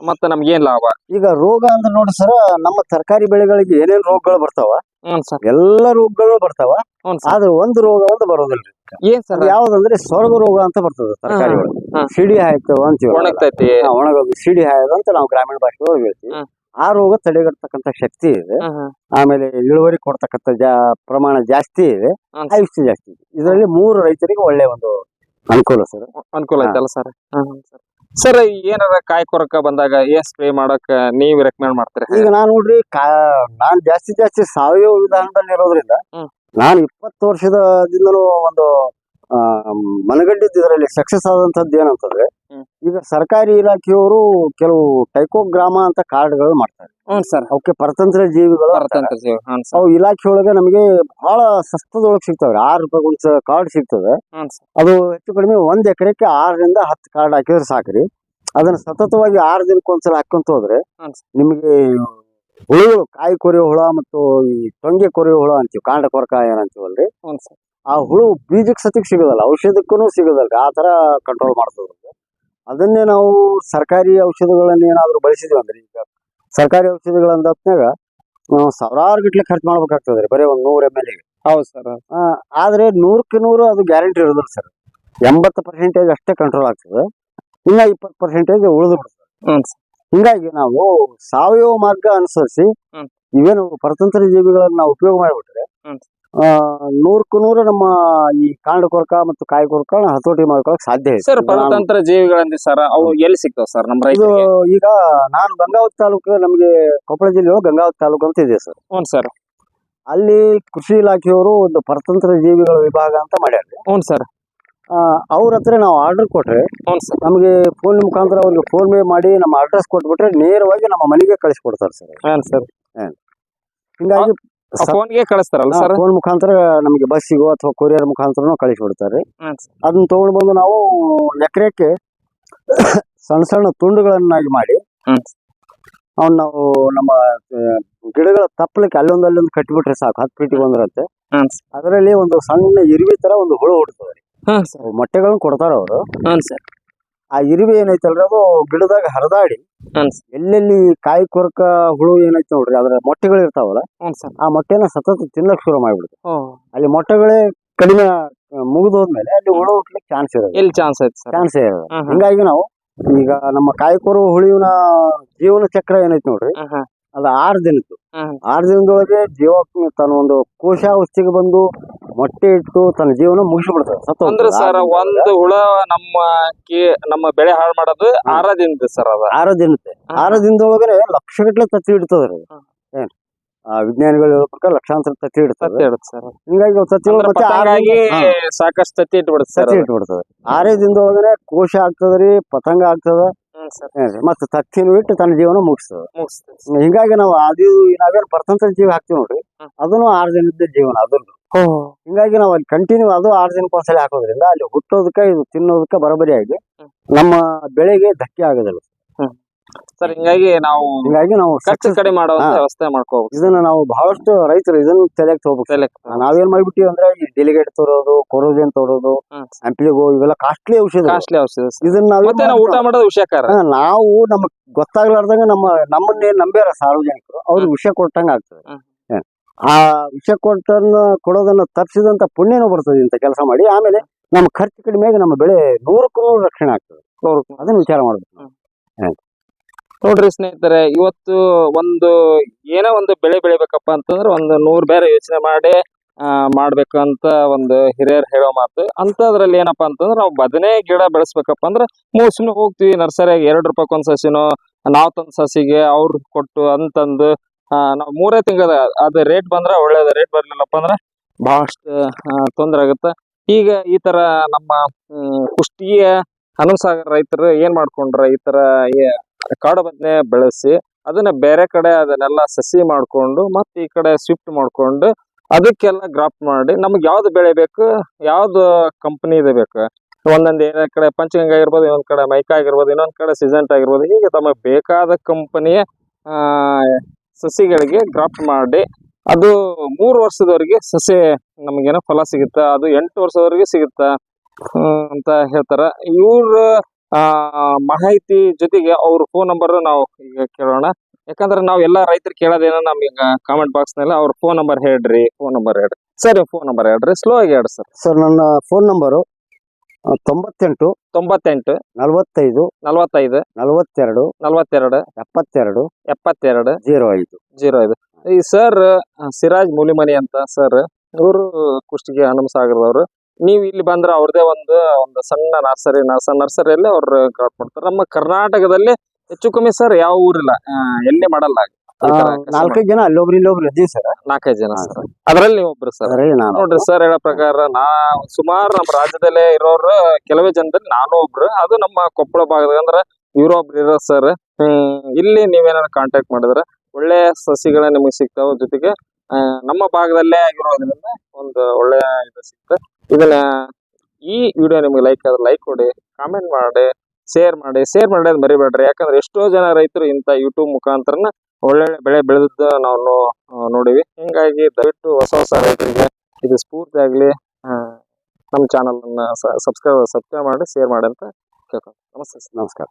ಮತ್ತ ನಮ್ಗೆ ಏನ್ ಲಾಭ? ಈಗ ರೋಗ ಅಂದ್ರೆ ನೋಡಿ ಸರ್ ನಮ್ಮ ತರಕಾರಿ ಬೆಳೆಗಳಿಗೆ ಏನೇನ್ ರೋಗಗಳು ಬರ್ತಾವ? ಹ್ಮ್ ಸರ್. ಎಲ್ಲ ರೋಗಗಳು ಬರ್ತಾವ. ಹ್ಮ್ ಸರ್. ಆದ್ರೆ ಒಂದು ರೋಗ ಒಂದು ಬರೋದಿಲ್ಲ ಏನ್ ಸರ್? ಅದು ಯಾವ್ದಂದ್ರೆ ಸ್ವರ್ಗ ರೋಗ ಅಂತ ಬರ್ತದೆ ತರಕಾರಿಗಳು ಹಾ. ಸಿಡಿ ಹಾಯ್ತು ಅಂತೀವಿ. ಒಣಗ್ತೈತಿ. ಹಾ, ಸಿಡಿ ಹಾಯೋದು ಅಂತ ನಾವು ಗ್ರಾಮೀಣ ಭಾಷೆ ಹೇಳ್ತೀವಿ. ಹ್ಮ್. ಆ ರೋಗ ತಡೆಗಟ್ಟತಕ್ಕಂತ ಶಕ್ತಿ ಇದೆ. ಆಮೇಲೆ ಇಳುವರಿ ಕೊಡ್ತಕ್ಕಂತ ಜಾ ಪ್ರಮಾಣ ಜಾಸ್ತಿ ಇದೆ. ಆಯುಷ್ಯ ಜಾಸ್ತಿ ಇದೆ. ಇದರಲ್ಲಿ ಮೂರು ರೈತರಿಗೆ ಒಳ್ಳೆ ಒಂದು ಅನುಕೂಲ ಸರ್. ಅನುಕೂಲ ಆಯ್ತಲ್ಲ ಸರ್? ಸರ್. ಏನಾರ ಕಾಯಿ ಕೊರಕ ಬಂದಾಗ ಏನ್ ಸ್ಪ್ರೇ ಮಾಡಕ್ ನೀವ್ ರೆಕಮೆಂಡ್ ಮಾಡ್ತೀರಿ ಈಗ ನಾನ್ ನೋಡ್ರಿ ಕಾ ನಾನ್ ಜಾಸ್ತಿ ಜಾಸ್ತಿ ಸಾವಯವ ವಿಧಾನದಲ್ಲಿ ಇರೋದ್ರಿಂದ ನಾನ್ ಇಪ್ಪತ್ತು ವರ್ಷದಿಂದಲೂ ಒಂದು ಮನಗಂಡಿದ್ದ ಇದರಲ್ಲಿ ಸಕ್ಸಸ್ ಆದಂತದ್ದು ಏನಂತಂದ್ರೆ. ಈಗ ಸರ್ಕಾರಿ ಇಲಾಖೆಯವರು ಕೆಲವು ಟೈಕೋಗ್ರಾಮ ಅಂತ ಕಾರ್ಡ್ಗಳು ಮಾಡ್ತಾರೆ. ಹ್ಮ್ ಸರ್. ಅವಕ್ಕೆ ಪರತಂತ್ರ ಜೀವಿಗಳು ಪರತಂತ್ರ ಬರ್ತಂತ ಜೀವ ಹ್ಮ್ ಸರ್. ಅವು ಇಲಾಖೆಯೊಳಗೆ ನಮಗೆ ಬಹಳ ಸಸ್ತದೊಳಗೆ ಸಿಗ್ತವೆ. ಆರು ರೂಪಾಯಿ ಒಂದು ಕಾರ್ಡ್ ಸಿಗ್ತದೆ ಹ್ಮ್ ಸರ್. ಅದು ಹೆಚ್ಚು ಕಡಿಮೆ ಒಂದ್ ಎಕರೆಗೆ ಆರರಿಂದ ಹತ್ತು ಕಾರ್ಡ್ ಹಾಕಿದ್ರೆ ಸಾಕ್ರಿ. ಅದನ್ನ ಸತತವಾಗಿ ಆರು ದಿನಕ್ಕೊಂದ್ಸಲ ಹಾಕೊಂತ ಹೋದ್ರೆ ಹ್ಮ್. ನಿಮಗೆ ಹುಳುಗಳು ಕಾಯಿ ಕೊರೆಯೋ ಹುಳ ಮತ್ತು ಈ ಟೊಂಗೆ ಕೊರೆಯೋ ಹುಳ ಅಂತೀವಿ ಕಾಂಡ ಕೊರಕ ಏನಂತೀವಲ್ರಿ? ಹ್ಮ್ ಸರ್. ಆ ಹುಳು ಬೀಜಕ್ಕೆ ಸತಿಗೆ ಸಿಗೋದಲ್ಲ ಔಷಧಕ್ಕೂ ಸಿಗೋದಲ್ಲ ಆ ತರ ಕಂಟ್ರೋಲ್ ಮಾಡ್ತದೆ ಅದನ್ನೇ ನಾವು ಸರ್ಕಾರಿ ಔಷಧಗಳನ್ನ ಏನಾದರೂ ಬಳಸಿದ್ವಿ ಅಂದ್ರೆ ಈಗ ಸರ್ಕಾರಿ ಔಷಧಿಗಳಂದ ಹೊತ್ನ್ಯಾಗ ನಾವು ಸಾವಿರಾರು ಗಟ್ಲೆ ಖರ್ಚು ಮಾಡ್ಬೇಕಾಗ್ತದೆ ಬರೀ ಒಂದು ನೂರು ಎಂ ಎಲ್ ಹೌದು ಸರ್ ಆದ್ರೆ ನೂರಕ್ಕೆ ನೂರು ಅದು ಗ್ಯಾರಂಟಿ ಇರೋದಿಲ್ಲ ಸರ್. ಎಂಬತ್ತು ಪರ್ಸೆಂಟೇಜ್ ಅಷ್ಟೇ ಕಂಟ್ರೋಲ್ ಆಗ್ತದೆ. ಇನ್ನ ಇಪ್ಪತ್ತು ಪರ್ಸೆಂಟೇಜ್ ಉಳಿದು ಬಿಡ್ತದೆ. ಹಿಂಗಾಗಿ ನಾವು ಸಾವಯವ ಮಾರ್ಗ ಅನುಸರಿಸಿ. ಇವೇನು ಪರತಂತ್ರ ಜೀವಿಗಳನ್ನ ನಾವು ಉಪಯೋಗ ಮಾಡಿಬಿಟ್ರೆ ನೂರಕ್ಕೂ ನೂರು ನಮ್ಮ ಈ ಕಾಂಡ ಕೊರಕ ಮತ್ತು ಕಾಯಿ ಕೊರಕ ಹತೋಟಿ ಮಾಡ್ಕೊಳಕ್ ಸಾಧ್ಯ ಇದೆ. ಸರ್ ಪರತಂತ್ರ ಜೀವಿಗಳಂದ್ರೆ ಸರ್ ಅವು ಎಲ್ಲಿ ಸಿಗ್ತಾವ ಸರ್ ನಮ್ಮ ಇದು ಈಗ ನಾನು ಗಂಗಾವತಿ ತಾಲೂಕು ನಮಗೆ ಕೊಪ್ಪಳ ಜಿಲ್ಲೆ ಗಂಗಾವತಿ ತಾಲೂಕು ಅಂತ ಇದೆ ಸರ್. ಹ್ಞೂ ಸರ್. ಅಲ್ಲಿ ಕೃಷಿ ಇಲಾಖೆಯವರು ಒಂದು ಪರತಂತ್ರ ಜೀವಿಗಳ ವಿಭಾಗ ಅಂತ ಮಾಡ್ಯಾರ ಹ್ಞೂ ಸರ್. ಅವ್ರ ಹತ್ರ ನಾವು ಆರ್ಡರ್ ಕೊಟ್ರೆ ನಮಗೆ ಫೋನ್ ಮುಖಾಂತರ ಅವ್ರಿಗೆ ಫೋನ್ ಪೇ ಮಾಡಿ ನಮ್ಮ ಅಡ್ರೆಸ್ ಕೊಟ್ಬಿಟ್ರೆ ನೇರವಾಗಿ ನಮ್ಮ ಮನೆಗೆ ಕಳಿಸ್ಕೊಡ್ತಾರೆ ಸರ್ ಹಾಂ ಸರ್. ಹಿಂಗಾಗಿ ಫೋನ್ಗೆ ಕಳಿಸ್ತಾರಲ್ಲ ಸರ್? ಫೋನ್ ಮುಖಾಂತರ ನಮಗೆ ಬಸ್ಸಿಗೋ ಅಥವಾ ಕೊರಿಯರ್ ಮುಖಾಂತರ ಕಳಿಸಿ ಬಿಡ್ತಾರೆ ಅದನ್ನ ತಗೊಂಡು ಬಂದು ನಾವು ಎಕರೆಕ್ಕೆ ಸಣ್ಣ ಸಣ್ಣ ತುಂಡುಗಳನ್ನಾಗಿ ಮಾಡಿ ಅವ್ನ ಅವನ್ನ ನಾವು ನಮ್ಮ ಗಿಡಗಳ ತಪ್ಪಲಿಕ್ಕೆ ಅಲ್ಲೊಂದ್ ಅಲ್ಲೊಂದು ಕಟ್ಟಿಬಿಟ್ರೆ ಸಾಕು. ಹತ್ತು ಫೀಟಿಗೆ ಬಂದ್ರಂತೆ. ಅದರಲ್ಲಿ ಒಂದು ಸಣ್ಣ ಇರುವೆ ತರ ಒಂದು ಹುಳು ಹುಡ್ತದೆ. ಅವು ಮೊಟ್ಟೆಗಳನ್ನ ಕೊಡ್ತಾರ ಅವರು. ಆ ಇರುವೆ ಏನೈತಲ್ರಿ ಅದು ಗಿಡದಾಗ ಹರಿದಾಡಿ ಸರ್. ಎಲ್ಲೆಲ್ಲಿ ಕಾಯಿ ಕೊರಕ ಹುಳು ಏನೈತೆ ನೋಡ್ರಿ ಅದ್ರ ಮೊಟ್ಟೆಗಳು ಇರ್ತಾವಲ್ಲ ಹ್ಞೂ ಸರ್. ಆ ಮೊಟ್ಟೆನ ಸತತ ತಿನ್ನಕ್ ಶುರು ಮಾಡ್ಬಿಡುತ್ತೆ ಓ. ಅಲ್ಲಿ ಮೊಟ್ಟೆಗಳೇ ಕಡಿಮೆ ಮುಗಿದು ಹೋದ್ಮೇಲೆ ಅಲ್ಲಿ ಹುಳು ಹುಟ್ಲಿಕ್ಕೆ ಚಾನ್ಸ್ ಇರೋದು ಎಲ್ಲಿ ಚಾನ್ಸ್ ಐತೆ ಸರ್. ಚಾನ್ಸ್ ಇರೋದು ಹಿಂಗಾಗಿ ನಾವು ಈಗ ನಮ್ಮ ಕಾಯಿ ಕೊರ ಹುಳಿವಿನ ಜೀವನ ಚಕ್ರ ಏನೈತಿ ನೋಡ್ರಿ ಅದು ಆರು ದಿನದ್ದು. ಆರ್ ಆರು ದಿನದೊಳಗೆ ಜೀವ ತನ್ನ ಒಂದು ಕೋಶಾವಸ್ಥೆಗೆ ಬಂದು ಮೊಟ್ಟೆ ಇಟ್ಟು ತನ್ನ ಜೀವನ ಮುಗಿಸ್ಬಿಡ್ತದೆ ಸತ್ತು ಅಂದ್ರೆ ಹೋಗ್ತದೆ. ಸರ್ ಆರು ಒಂದು ಹುಳ ನಮ್ಮ ಕಿ ನಮ್ಮ ಬೆಳೆ ಹಾಳು ಮಾಡೋದು ಆರದಿಂದ ಸರ್ ಅದ. ಆರು ಆರ ಆರು ದಿನದೊಳಗೆ ಲಕ್ಷಗಟ್ಟಲೆ ತತ್ತಿ ಇಡ್ತದ್ರಿ ರೀ ಹ್ಮ್. ಏನ್? ಆ ವಿಜ್ಞಾನಿಗಳು ಹೇಳೋ ಪ್ರಕಾರ ಲಕ್ಷಾಂತರ ತತ್ತಿ ಇಡುತ್ತೆ ಸರ್. ಹಿಂಗಾಗಿ ತತ್ತಿ ಅಂದ್ರೆ ಮತ್ತೆ ಆರು ಪತಂಗಾಗಿ ದಿನ- ಹಾ. ಸಾಕಷ್ಟು ತತ್ತಿ ಇಟ್ಬಿಡುತ್ತೆ ಸರ್ ಇಟ್ಬಿಡ್ತದೆ. ಆರೇ ದಿನದೊಳಗನೆ ಕೋಶ ಆಗ್ತದ್ರಿ ಪತಂಗ ಆಗ್ತದ. ಸರ್. ಮತ್ತೆ ತತ್ತಿನೂ ಇಟ್ಟು ತನ್ನ ಜೀವನ ಮುಗಿಸ್ತದ. ಮುಗಿಸ್ತದೆ ಹಿಂಗಾಗಿ ನಾವು ಅದು ನಾವೇನ್ ಪರತಂತ್ರ ಜೀವ ಹಾಕ್ತಿವಿ ನೋಡ್ರಿ. ಅದನ್ನು ಆರು ದಿನದ ಜೀವನ ಅದನ್ನು ಹಿಂಗಾಗಿ ನಾವು ಅಲ್ಲಿ ಕಂಟಿನ್ಯೂ ಅದು ಆರು ದಿನಕ್ಕೆ ಒಂದ್ಸಲ ಹಾಕೋದ್ರಿಂದ ಅಲ್ಲಿ ಹುಟ್ಟೋದಕ್ಕೆ ಇದು ತಿನ್ನೋದಕ್ಕೆ ಬರೋಬರಿ ಆಗಿ ನಮ್ಮ ಬೆಳೆಗೆ ಧಕ್ಕೆ ಆಗೋದಿಲ್ಲ. ಸರ್ ಹಿಂಗಾಗಿ ನಾವು ಹಿಂಗಾಗಿ ನಾವು ಖರ್ಚು ಕಡಿಮೆ ಹಾ. ವ್ಯವಸ್ಥೆ ಮಾಡ್ಕೋಬೇಕು ಇದನ್ನ ನಾವು ಬಹಳಷ್ಟು ರೈತರು ಇದನ್ನ ತಲೆಗೆ ತಗೋಬೇಕು ನಾವೇನ್ ಮಾಡ್ಬಿಟ್ಟಿವಿ ಅಂದ್ರೆ ಈ ಡೆಲಿಗೇಟ್ ತರೋದು ಕೊರೋಜನ್ ತರೋದು ಅಂಪ್ಲಿಗೋ ಇವೆಲ್ಲ ಕಾಸ್ಟ್ಲಿ ಔಷಧ ಕಾಸ್ಟ್ಲಿ ಔಷಧ sir. ಇದನ್ನ ಮತ್ತೆ ನಾವು ಊಟ? ಮಾಡೋದು ವಿಷಯಕಾರ ನಾವು ನಮಗ್ ಗೊತ್ತಾಗ್ಲಾರ್ದಂಗ ನಮ್ಮ ನಮ್ಮನ್ನೇ ನಂಬ್ಯಾರ ಸಾರ್ವಜನಿಕರು ಅವ್ರಿಗೆ ವಿಷಯ ಕೊಟ್ಟಂಗ ಆಗ್ತದೆ ಹ್ಮ್. ಏನ್? ಆ ವಿಷಯ ಕೊಟ್ಟನ್ನ ಕೊಡೋದನ್ನ ತಪ್ಪಿಸಿದಂತ ಪುಣ್ಯನೂ ಬರ್ತದೆ ಇಂತ ಕೆಲಸ ಮಾಡಿ ಆಮೇಲೆ ನಮ್ಮ ಖರ್ಚು ಕಡಿಮೆಯಾಗಿ ನಮ್ಮ ಬೆಳೆ ನೂರಕ್ಕೂ ನೂರು ರಕ್ಷಣೆ ಆಗ್ತದೆ ಅದನ್ನ ವಿಚಾರ ಮಾಡ್ಬೇಕು ನಾವು. ನೋಡ್ರಿ ಸ್ನೇಹಿತರೆ, ಇವತ್ತು ಒಂದು ಏನೋ ಒಂದು ಬೆಳೆ ಬೆಳಿಬೇಕಪ್ಪ ಅಂತಂದ್ರೆ ಒಂದು ನೂರ್ ಬೇರೆ ಯೋಚನೆ ಮಾಡಿ ಮಾಡ್ಬೇಕು ಅಂತ ಒಂದು ಹಿರಿಯರ್ ಹೇಳೋ ಮಾತು. ಅಂತದ್ರಲ್ಲಿ ಏನಪ್ಪಾ ಅಂತಂದ್ರೆ ನಾವು ಬದನೆ ಗಿಡ ಬೆಳೆಸ್ಬೇಕಪ್ಪ ಅಂದ್ರೆ ಮೂರ್ ಸುಮ್ನೆ ಹೋಗ್ತಿವಿ, ನರ್ಸರಿಯಾಗಿ ಎರಡ್ ರೂಪಾಯಿ ಒಂದ್ ಸಸಿನೋ, ನಾವ್ ತಂದ್ ಸಸಿಗೆ ಅವ್ರು ಕೊಟ್ಟು ಅಂತಂದು ನಾವ್ ಮೂರೇ ತಿಂಗಳ ಅದ ರೇಟ್ ಬಂದ್ರೆ ಒಳ್ಳೇದ ರೇಟ್ ಬರ್ಲಿಲ್ಲಪ್ಪ ಅಂದ್ರೆ ಬಹಳಷ್ಟು ತೊಂದ್ರೆ ಆಗುತ್ತೆ. ಈಗ ಈ ತರ ನಮ್ಮ ಕುಷ್ಟಿಯ ಹನುಮಸಾಗರ ರೈತರು ಏನ್ ಮಾಡ್ಕೊಂಡ್ರ ಈ ತರ ಕಾಡು ಬದನೆ ಬೆಳೆಸಿ ಅದನ್ನ ಬೇರೆ ಕಡೆ ಅದನ್ನೆಲ್ಲ ಸಸಿ ಮಾಡ್ಕೊಂಡು ಮತ್ತೆ ಈ ಕಡೆ ಶಿಫ್ಟ್ ಮಾಡ್ಕೊಂಡು ಅದಕ್ಕೆಲ್ಲ ಗ್ರಾಫ್ಟ್ ಮಾಡಿ ನಮ್ಗೆ ಯಾವ್ದು ಬೆಳೆ ಬೇಕು, ಯಾವ್ದು ಕಂಪನಿ ಇದೆ ಬೇಕು. ಒಂದೊಂದು ಏನೇ ಕಡೆ ಪಂಚಗಂಗ ಆಗಿರ್ಬೋದು, ಇನ್ನೊಂದು ಕಡೆ ಮೈಕಾ ಆಗಿರ್ಬೋದು, ಇನ್ನೊಂದು ಕಡೆ ಸಿಜೆಂಟ್ ಆಗಿರ್ಬೋದು, ಹೀಗೆ ತಮಗೆ ಬೇಕಾದ ಕಂಪನಿಯ ಸಸಿಗಳಿಗೆ ಗ್ರಾಫ್ಟ್ ಮಾಡಿ ಅದು ಮೂರು ವರ್ಷದವರೆಗೆ ಸಸಿ ನಮಗೇನೋ ಫಲ ಸಿಗುತ್ತಾ, ಅದು ಎಂಟು ವರ್ಷದವರೆಗೆ ಸಿಗುತ್ತಾ ಅಂತ ಹೇಳ್ತಾರ. ಇವ್ರ ಆ ಮಾಹಿತಿ ಜೊತೆಗೆ ಅವ್ರ ಫೋನ್ ನಂಬರ್ ನಾವು ಈಗ ಕೇಳೋಣ. ಯಾಕಂದ್ರೆ ನಾವ್ ಎಲ್ಲಾ ರೈತರು ಕೇಳೋದೇನೋ ನಮ್ಗೆ ಕಾಮೆಂಟ್ ಬಾಕ್ಸ್ನಲ್ಲಿ ಅವ್ರ ಫೋನ್ ನಂಬರ್ ಹೇಳ್ರಿ ಫೋನ್ ನಂಬರ್ ಹೇಳ್ರಿ. ಸರಿ ಫೋನ್ ನಂಬರ್ ಹೇಳ್ರಿ ಸ್ಲೋ ಆಗಿ ಹೇಳ್ರಿ ಸರ್ ಸರ್ ನನ್ನ ಫೋನ್ ನಂಬರು ತೊಂಬತ್ತೆಂಟು ತೊಂಬತ್ತೆಂಟು ನಲವತ್ತೈದು ನಲವತ್ತೈದು ನಲವತ್ತೆರಡು ನಲವತ್ತೆರಡು ಎಪ್ಪತ್ತೆರಡು ಎಪ್ಪತ್ತೆರಡು ಜೀರೋ ಐದು ಜೀರೋ ಐದು ಈ ಸರ್ ಸಿರಾಜ್ ಮೂಲಿಮನಿ ಅಂತ ಸರ್ ಇವರು ಕುಷ್ಟಗಿ ಹನುಮಸಾಗರದವರು. ನೀವು ಇಲ್ಲಿ ಬಂದ್ರೆ ಅವ್ರದೇ ಒಂದು ಒಂದು ಸಣ್ಣ ನರ್ಸರಿ ನರ್ಸ ನರ್ಸರಿಯಲ್ಲಿ ಅವ್ರು ಗಾಟ್ ಮಾಡ್ತಾರೆ. ನಮ್ಮ ಕರ್ನಾಟಕದಲ್ಲಿ ಹೆಚ್ಚು ಕಮ್ಮಿ ಸರ್ ಯಾವ ಊರಿಲ್ಲ. ಎಲ್ಲಿ ಮಾಡಲ್ಲ ನಾಲ್ಕೈದು ಜನ ಅಲ್ಲೊಬ್ರು ಇಲ್ಲೊಬ್ರು ಇದ್ದೀವಿ ಸರ್ ನಾಲ್ಕೈದು ಜನ ಸರ್ ಅದ್ರಲ್ಲಿ ನೀವು ಒಬ್ರು ಸರ್ ನೋಡ್ರಿ ಸರ್ ಹೇಳೋ ಪ್ರಕಾರ ನಾ ಸುಮಾರು ನಮ್ಮ ರಾಜ್ಯದಲ್ಲೇ ಇರೋರು ಕೆಲವೇ ಜನದಲ್ಲಿ ನಾನು ಒಬ್ರು. ಅದು ನಮ್ಮ ಕೊಪ್ಪಳ ಭಾಗದಾಗ ಅಂದ್ರೆ ಇವರು ಒಬ್ರು ಇರೋ ಸರ್ ಹ್ಮ್ ಇಲ್ಲಿ ನೀವೇನಾದ್ರು ಕಾಂಟ್ಯಾಕ್ಟ್ ಮಾಡಿದ್ರೆ ಒಳ್ಳೆ ಸಸಿಗಳ ನಿಮಗೆ ಸಿಗ್ತಾವ. ಜೊತೆಗೆ ನಮ್ಮ ಭಾಗದಲ್ಲೇ ಆಗಿರೋದ್ರಿಂದ ಒಂದು ಒಳ್ಳೆಯ ಇದು ಸಿಗುತ್ತೆ ಇದನ್ನ ಈ ವಿಡಿಯೋ ನಿಮಗೆ ಲೈಕ್ ಆದ್ರೆ ಲೈಕ್ ಕೊಡಿ ಕಾಮೆಂಟ್ ಮಾಡಿ ಶೇರ್ ಮಾಡಿ. ಶೇರ್ ಮಾಡೋದು ಮರಿಬೇಡ್ರಿ. ಯಾಕಂದ್ರೆ ಎಷ್ಟೋ ಜನ ರೈತರು ಇಂಥ ಯೂಟ್ಯೂಬ್ ಮುಖಾಂತರನ ಒಳ್ಳೊಳ್ಳೆ ಬೆಳೆ ಬೆಳೆದದ್ದು ನಾವು ನೋಡಿವಿ. ಹಿಂಗಾಗಿ ದಯವಿಟ್ಟು ಹೊಸ ಹೊಸ ರೈತರಿಗೆ ಇದು ಸ್ಫೂರ್ತಿ ಆಗ್ಲಿ. ನಮ್ಮ ಚಾನಲ್ ಅನ್ನ ಸಬ್ಸ್ಕ್ರೈಬ್ ಸಬ್ಸ್ಕ್ರೈಬ್ ಮಾಡಿ ಶೇರ್ ಮಾಡಿ ಅಂತ ಕೇಳ್ಕೊಂಡು ನಮಸ್ತೆ ನಮಸ್ಕಾರ.